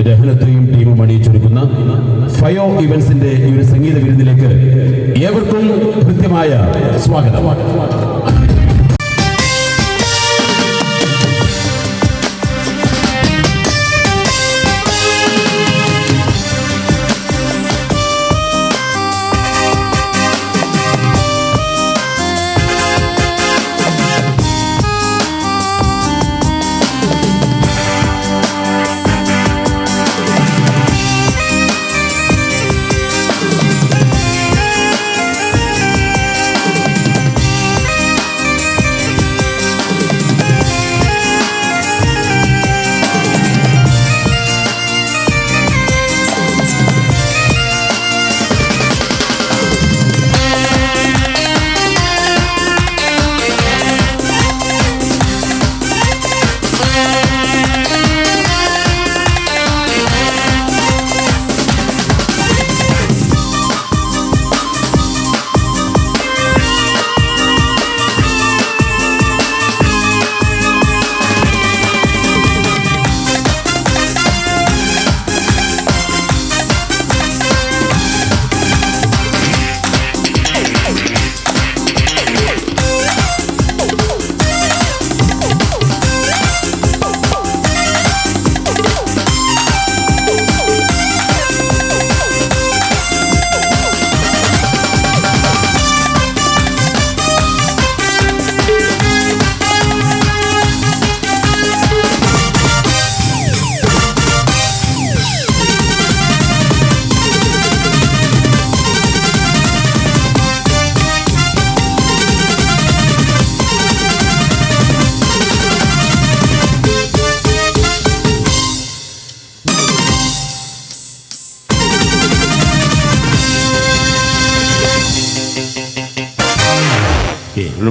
രഹനത്രിയും ടീമും അണിയിച്ചൊരുക്കുന്ന ഫയോ ഇവന്റ്സിന്റെ ഈ ഒരു സംഗീത വിരുന്നിലേക്ക് ഏവർക്കും കൃത്യമായ സ്വാഗതം.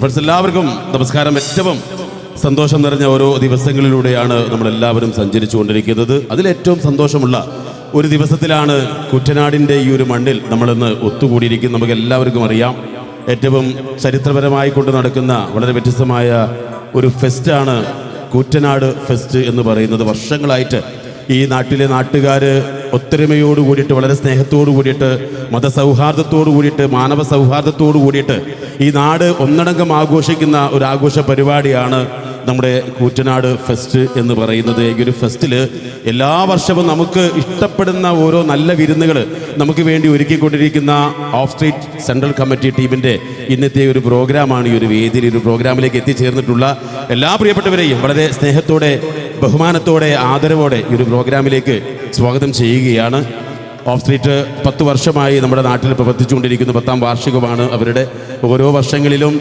ഫ്രണ്ട്സ് എല്ലാവർക്കും നമസ്കാരം. ഏറ്റവും സന്തോഷം നിറഞ്ഞ ഓരോ ദിവസങ്ങളിലൂടെയാണ് നമ്മളെല്ലാവരും സഞ്ചരിച്ചു കൊണ്ടിരിക്കുന്നത് അതിലേറ്റവും സന്തോഷമുള്ള ഒരു ദിവസത്തിലാണ് കുറ്റനാടിന്റെ ഈ ഒരു മണ്ണിൽ നമ്മളിന്ന് ഒത്തുകൂടിയിരിക്കുന്നത്. നമുക്ക് എല്ലാവർക്കും അറിയാം. ഏറ്റവും ചരിത്രപരമായി കൊണ്ട് നടക്കുന്ന വളരെ വ്യത്യസ്തമായ ഒരു ഫെസ്റ്റാണ് കൂറ്റനാട് ഫെസ്റ്റ് എന്ന് പറയുന്നത്. വർഷങ്ങളായിട്ട് ഈ നാട്ടിലെ നാട്ടുകാർ ഒത്തൊരുമയോട് കൂടിയിട്ട് വളരെ സ്നേഹത്തോട് കൂടിയിട്ട് മതസൗഹാർദ്ദത്തോട് കൂടിയിട്ട് മാനവ സൗഹാർദ്ദത്തോട് കൂടിയിട്ട് ഈ നാട് ഒന്നടങ്കം ആഘോഷിക്കുന്ന ഒരു ആഘോഷ പരിപാടിയാണ് നമ്മുടെ കൂറ്റനാട് ഫെസ്റ്റ് എന്ന് പറയുന്നത് ഈ ഒരു ഫെസ്റ്റിൽ എല്ലാ വർഷവും നമുക്ക് ഇഷ്ടപ്പെടുന്ന ഓരോ നല്ല വിരുന്നുകൾ നമുക്ക് വേണ്ടി ഒരുക്കിക്കൊണ്ടിരിക്കുന്ന ഓഫ് സ്ട്രീറ്റ് സെൻട്രൽ കമ്മിറ്റി ടീമിന്റെ ഇന്നത്തെ ഒരു പ്രോഗ്രാമാണ് ഈ ഒരു വേദിയിൽ ഒരു പ്രോഗ്രാമിലേക്ക് എത്തിച്ചേർന്നിട്ടുള്ള എല്ലാ പ്രിയപ്പെട്ടവരെയും വളരെ സ്നേഹത്തോടെ ബഹുമാനത്തോടെ ആദരവോടെ ഈ ഒരു പ്രോഗ്രാമിലേക്ക് സ്വാഗതം ചെയ്യുകയാണ്. ഓഫ് സ്ട്രീറ്റ് പത്ത് വർഷമായി നമ്മുടെ നാട്ടിൽ പ്രവർത്തിച്ചുകൊണ്ടിരിക്കുന്ന പത്താം വാർഷികമാണ് അവരുടെ ഓരോ വർഷങ്ങളിലും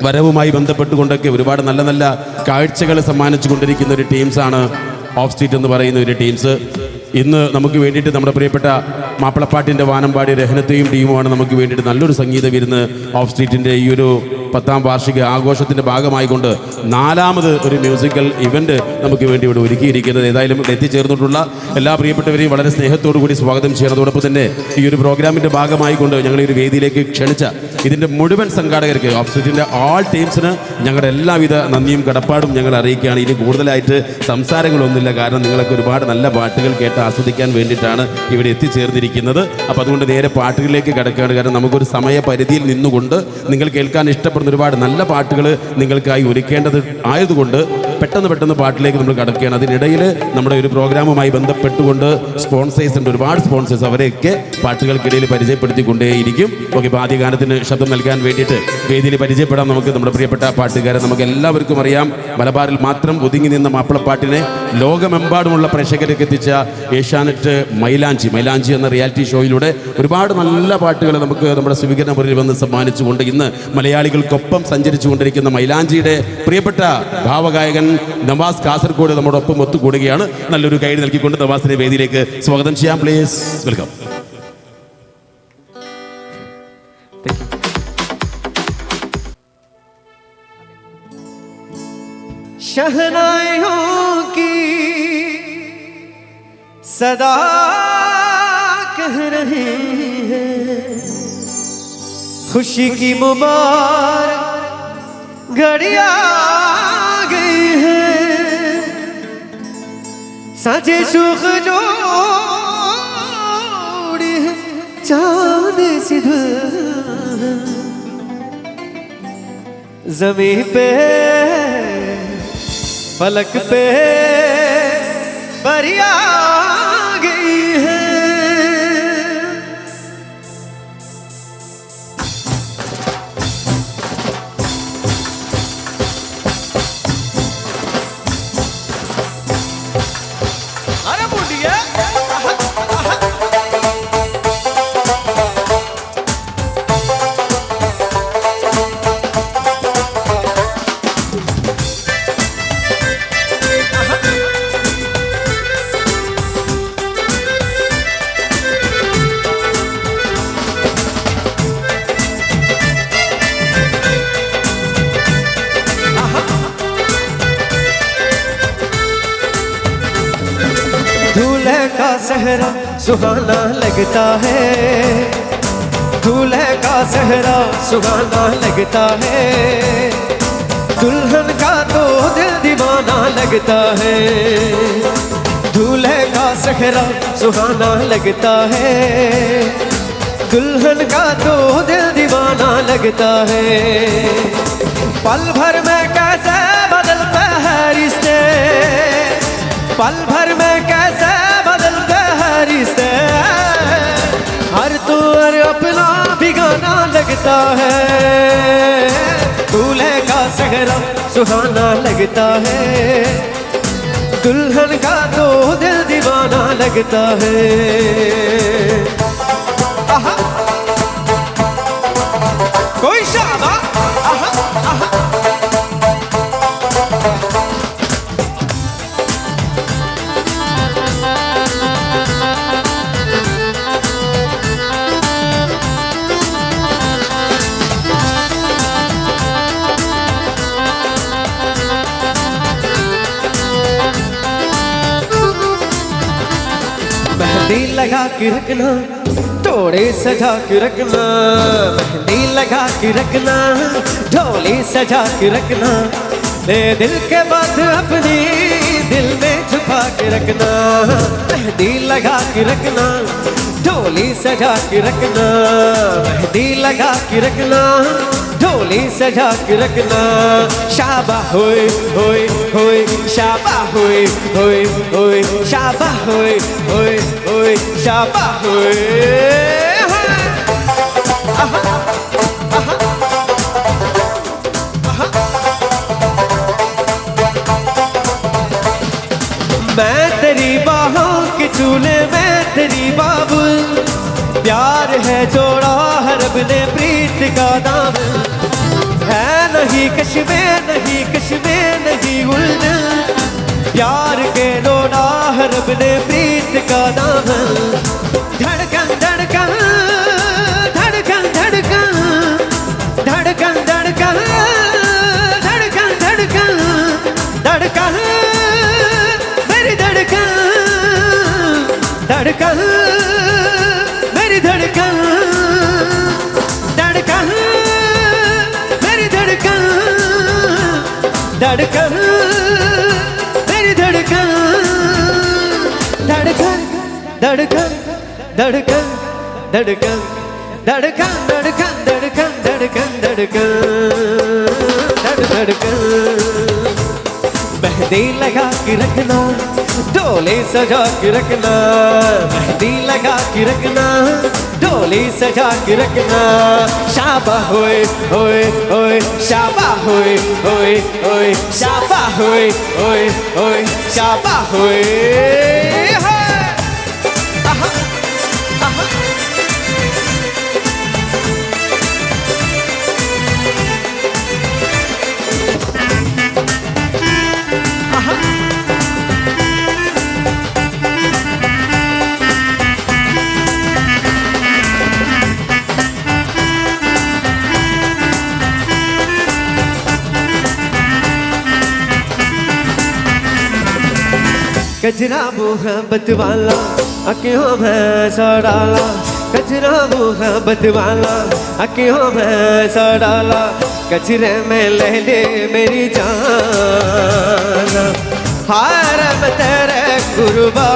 വരവുമായി ബന്ധപ്പെട്ടുകൊണ്ടൊക്കെ ഒരുപാട് നല്ല നല്ല കാഴ്ചകൾ സമ്മാനിച്ചു കൊണ്ടിരിക്കുന്ന ഒരു ടീംസാണ് ഓഫ് സ്ട്രീറ്റ് എന്ന് പറയുന്ന ഒരു ടീംസ് ഇന്ന് നമുക്ക് വേണ്ടിയിട്ട് നമ്മുടെ പ്രിയപ്പെട്ട മാപ്പിളപ്പാട്ടിന്റെ വാനമ്പാടി രഹനത്തെയും ടീമുമാണ് നമുക്ക് വേണ്ടിയിട്ട് നല്ലൊരു സംഗീത വിരുന്ന് ഓഫ് സ്ട്രീറ്റിന്റെ ഈ ഒരു പത്താം വാർഷിക ആഘോഷത്തിന്റെ ഭാഗമായിക്കൊണ്ട് നാലാമത് ഒരു മ്യൂസിക്കൽ ഇവന്റ് നമുക്ക് വേണ്ടി ഇവിടെ ഒരുക്കിയിരിക്കുന്നത്. ഏതായാലും എത്തിച്ചേർന്നിട്ടുള്ള എല്ലാ പ്രിയപ്പെട്ടവരെയും വളരെ സ്നേഹത്തോടു കൂടി സ്വാഗതം ചെയ്യുന്നതോടൊപ്പം തന്നെ ഈ ഒരു പ്രോഗ്രാമിന്റെ ഭാഗമായിക്കൊണ്ട് ഞങ്ങൾ ഈ ഒരു വേദിയിലേക്ക് ക്ഷണിച്ച ഇതിന്റെ മുഴുവൻ സംഘാടകർക്ക് ഓഫ് സ്ട്രീറ്റിന്റെ ആൾ ടീംസിന് ഞങ്ങളുടെ എല്ലാവിധ നന്ദിയും കടപ്പാടും ഞങ്ങൾ അറിയിക്കുകയാണ്. ഇനി കൂടുതലായിട്ട് സംസാരങ്ങളൊന്നുമില്ല. കാരണം നിങ്ങളൊക്കെ ഒരുപാട് നല്ല പാട്ടുകൾ കേട്ട് ആസ്വദിക്കാൻ വേണ്ടിയിട്ടാണ് ഇവിടെ എത്തിച്ചേർന്നിരിക്കുന്നത്. അപ്പോൾ അതുകൊണ്ട് നേരെ പാട്ടുകളിലേക്ക് കിടക്കുകയാണ്. കാരണം നമുക്കൊരു സമയപരിധിയിൽ നിന്നുകൊണ്ട് നിങ്ങൾ കേൾക്കാൻ ഇഷ്ടപ്പെടുന്ന ഒരുപാട് നല്ല പാട്ടുകൾ നിങ്ങൾക്കായി ഒരുക്കേണ്ടത് ആയതുകൊണ്ട് പെട്ടെന്ന് പെട്ടെന്ന് പാട്ടിലേക്ക് നമ്മൾ കടക്കുകയാണ്. അതിനിടയിൽ നമ്മുടെ ഒരു പ്രോഗ്രാമുമായി ബന്ധപ്പെട്ടുകൊണ്ട് സ്പോൺസേഴ്സ് ഉണ്ട്. ഒരുപാട് സ്പോൺസേഴ്സ് അവരെയൊക്കെ പാട്ടുകൾക്കിടയിൽ പരിചയപ്പെടുത്തിക്കൊണ്ടേയിരിക്കും. ഓക്കെ ആദ്യ ഗാനത്തിന് ശബ്ദം നൽകാൻ വേണ്ടിയിട്ട് വേദിയിൽ പരിചയപ്പെടാം. നമുക്ക് നമ്മുടെ പ്രിയപ്പെട്ട പാട്ടുകാരെ നമുക്ക് എല്ലാവർക്കും അറിയാം. മലബാറിൽ മാത്രം ഒതുങ്ങി നിന്ന മാപ്പിളപ്പാട്ടിനെ ലോകമെമ്പാടുമുള്ള പ്രേക്ഷകരിലേക്ക് എത്തിച്ച ഏഷ്യാനെറ്റ് മൈലാഞ്ചി. മൈലാഞ്ചി എന്ന റിയാലിറ്റി ഷോയിലൂടെ ഒരുപാട് നല്ല പാട്ടുകൾ നമുക്ക് നമ്മുടെ സ്വീകരണ മുറിയിൽ വന്ന് സമ്മാനിച്ചുകൊണ്ട് ഇന്ന് മലയാളികൾക്കൊപ്പം സഞ്ചരിച്ചു കൊണ്ടിരിക്കുന്ന മൈലാഞ്ചിയുടെ പ്രിയപ്പെട്ട ഭാവഗായകൻ നവാസ് കാസർഗോഡ് നമ്മുടെ ഒപ്പം ഒത്തുകൂടുകയാണ്. നല്ലൊരു ഗൈഡ് നൽകിക്കൊണ്ട് നവാസിനെ വേദിയിലേക്ക് സ്വാഗതം ചെയ്യാം. പ്ലീസ് വെൽക്കം शहनाइयों की सदा कह रहे हैं। खुशी की मुबारक घड़ी आ गई है। साजे सुख है, चाँद सिध जमी पे फलक पे परिया का सहरा सुहाना लगता है। दूल्हे का सहरा सुहाना लगता है। दुल्हन का तो दिल दीवाना लगता है। दूल्हे का सहरा सुहाना लगता है। दुल्हन का तो दिल दीवाना लगता है। पल भर में कैसे बदलता है रिश्ते? पल भर लगता है। दूल्हे का सहरा सुहाना लगता है। दुल्हन का तो दिल दीवाना लगता है। आहा। लगा के रखना थोड़े सजा के रखना, मेहंदी लगा के रखना, ढोली सजा के रखना ले दिल के बात अपनी दिल में छुपा के रखना, मेहंदी लगा के रखना, ढोली सजा के रखना, मेहंदी लगा के रखना। ढोली सजा रखना। शाबा होय होय होय शाबा होय होय होय शाबा होय होय होय शाबा होय। मैं के चूल्हे में तेरी बाबुल प्यार है जोड़ा हरब ने प्रीत का दाम। है नहीं कश्मे नहीं कश्मे नहीं गुलशन प्यार के जोड़ा हरब ने प्रीत का दाम। धड़कन धड़कन धड़कन धड़कन। धड़कन धड़कन धड़कन धड़कन। धड़कन धड़कन मेरी धड़कन धड़कन मेरी धड़कन धड़कन मेरी धड़कन धड़कन धड़कन धड़कन धड़कन धड़कन धड़कन धड़कन धड़कन धड़कन धड़कन मेहंदी लगा के रखना डोली सजा के रखना मेहंदी लगा के रखना डोली सजा के रखना शाबा होए होए होए शाबा होए होए होए शाबा होए होए होए शाबा होए होए। कचरा मोहब्बत वाला अक्यों मैं सड़ाला कचरा मोहब्बत वाला अक्यों मैं डाला। कचरे में लह ले मेरी जान। हार तेरे गुरबा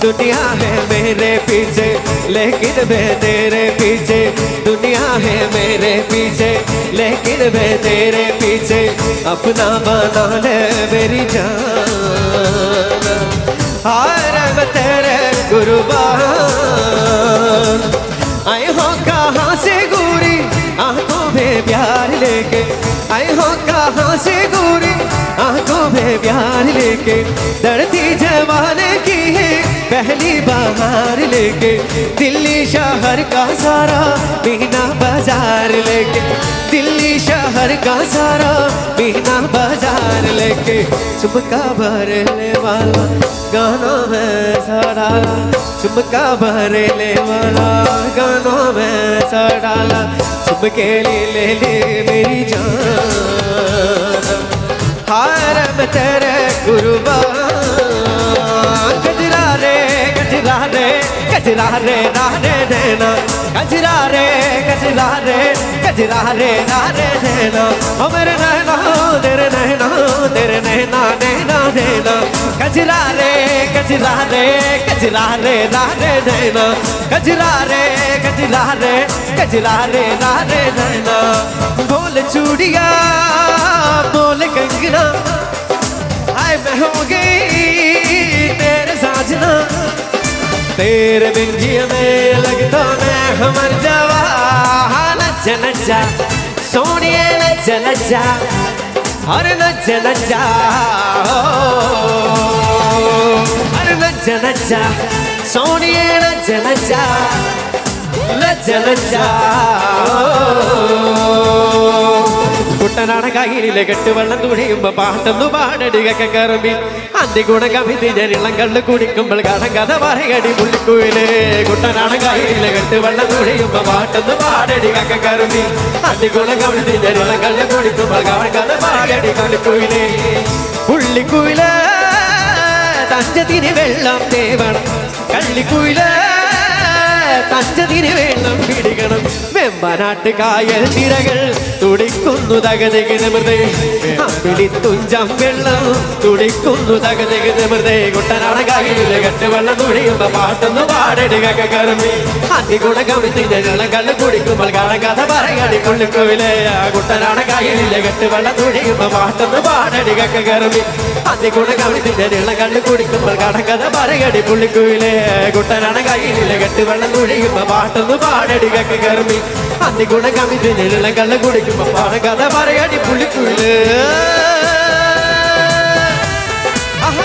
दुनिया है मेरे पीछे, लेकिन मैं तेरे पीछे। दुनिया है मेरे पीछे, लेकिन मैं तेरे पीछे। अपना बना ले मेरी जान। हार तेरे कुर्बान। आए हो कहाँ से गोरी? आँखों में प्यार लेके। आए हो कहाँ से गोरी? आँखों में प्यार लेके। दर्दी जवाने की है। पहली बाहर लेके दिल्ली शहर का सारा मीना बाज़ार लेके दिल्ली शहर का सारा मीना बाज़ार लेके चुमका भरने वाला गाना में सारा। चुमका भरने वाला गाना में डाला चुमके ले ले ले मेरी जान। हार तेरे कुर्बान गजरा रे रारे देना गजरा रे गजरा रे गजरा रे रारे देना ओ मेरे नैना तेरे नैना तेरे नैना नैना देना गजरा रे गजरा रे गजरा रे रारे देना गजरा रे गजरा रे गजरा रे रारे देना बोल चूड़िया तेरे बिन जियने लगता मैं हमर जावा नच्चा नच्चा सोनिए नच्चा नच्चा हर नच्चा नच्चा हर नच्चा नच्चा सोनिए नच्चा नच्चा नच्चा नच्चा കുട്ടനാട കയ്യിലെ കെട്ടുവെള്ളം തുണിയുമ്പോ പാട്ടൊന്നു പാടടികൊക്കെ കറുമ്പി അന്തി ഗുണ കവിതി ജനിളം കള്ളു കുടിക്കുമ്പോൾ കടം കഥ പറയടി പുള്ളിക്കുയിൽ കുട്ടനാട കയ്യിലെ കെട്ടുവെള്ളം തുണിയുമ്പോ പാട്ടൊന്നു പാടടികൊക്കെ കറുമ്പി അന്തി ഗുണ കവിതി ജനിളം കള്ളു കുടിക്കുമ്പോൾ കടം കഥ പറയടി പുള്ളിക്കുയിൽ പുള്ളിക്കുയിൽ തഞ്ചത്തിന് വെള്ളം തേവണം. വെള്ളം പിടിക്കണം. വെമ്പനാട്ട് കായൽ തിരകൾ തുടിക്കുന്നു തകതകിന് മൃതേ അമ്പിളി തുഞ്ചം വെള്ളം തുടിക്കുന്നു തകതകിന് മൃതേ കുട്ടനാട കായലിലെ കെട്ട് വെള്ളം തുടിയുമ്പോ പാട്ടൊന്ന് പാടടിക കറമി അതിഗുണ കവിത്തിന്റെ കള്ളു കുടിക്കുമ്പോൾ കഥ പറയടി പുള്ളിക്കുവിലെ കുട്ടനാട കായലിലെ കെട്ട് വെള്ളം തുടിയുമ്പോ പാട്ടൊന്ന് പാടടിക കറമി അതിഗുണ കവിത്തിന്റെ കള്ളു കുടിക്കുമ്പോൾ കഥ പറയടി പുള്ളിക്കുവിലെ കുട്ടനാട കായലിലെ കെട്ട് വെള്ളം തുടിയുമ്പോ പാട്ടൊന്ന് പാടടിക കറമി അതിഗുണ കവിത്തിന്റെ കള്ള കുടിക്കുമ്പോ പറയാടി ആഹാ.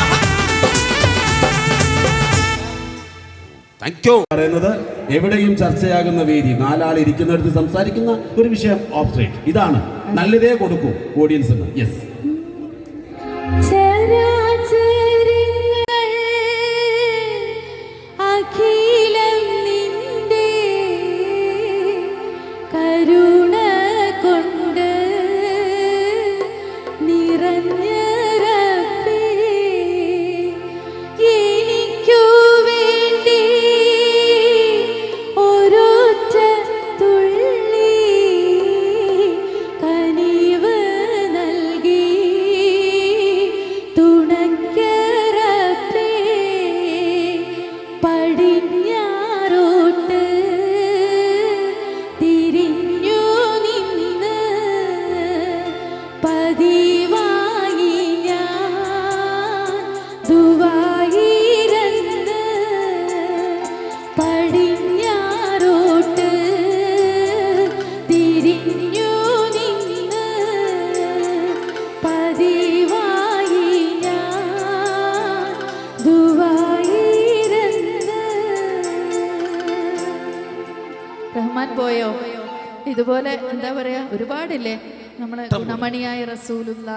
ആഹാ. താങ്ക് യു പറയുന്നത് എവിടെയും ചർച്ചയാകുന്ന വേദി നാലാൾ ഇരിക്കുന്നിടത്ത് സംസാരിക്കുന്ന ഒരു വിഷയം ഓഫ് സ്ട്രേറ്റ് ഇതാണ് നല്ലതേ കൊടുക്കൂ ഓഡിയൻസിന് യെസ് ദുവായിരന്ന് പോയോ? ഇതുപോലെ എന്താ പറയാ ഒരുപാടില്ലേ? നമ്മളെ ഗുണമണിയായ റസൂലുള്ള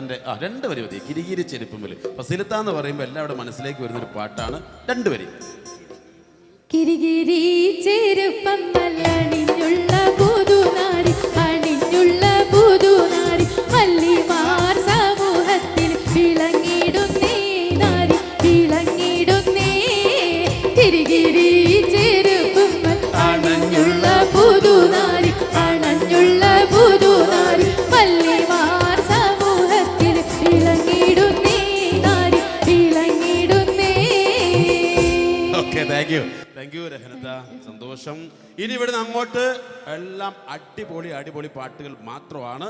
ഫസിലത്താന്റെ ആ രണ്ട് വരി മതി. കിരികിരി ചെരുപ്പുമ്പൽ ഫസിലത്ത എന്ന് പറയുമ്പോൾ എല്ലാവരുടെ മനസ്സിലേക്ക് വരുന്നൊരു പാട്ടാണ് രണ്ട് വരി. കിരികിരി ചെരുപ്പം അണിഞ്ഞുള്ള പുതുനാരി അണിഞ്ഞുള്ള പുതുനാരി വല്ലിമാർ സന്തോഷം. ഇനി ഇവിടുന്ന് അങ്ങോട്ട് എല്ലാം അടിപൊളി അടിപൊളി പാട്ടുകൾ മാത്രമാണ്.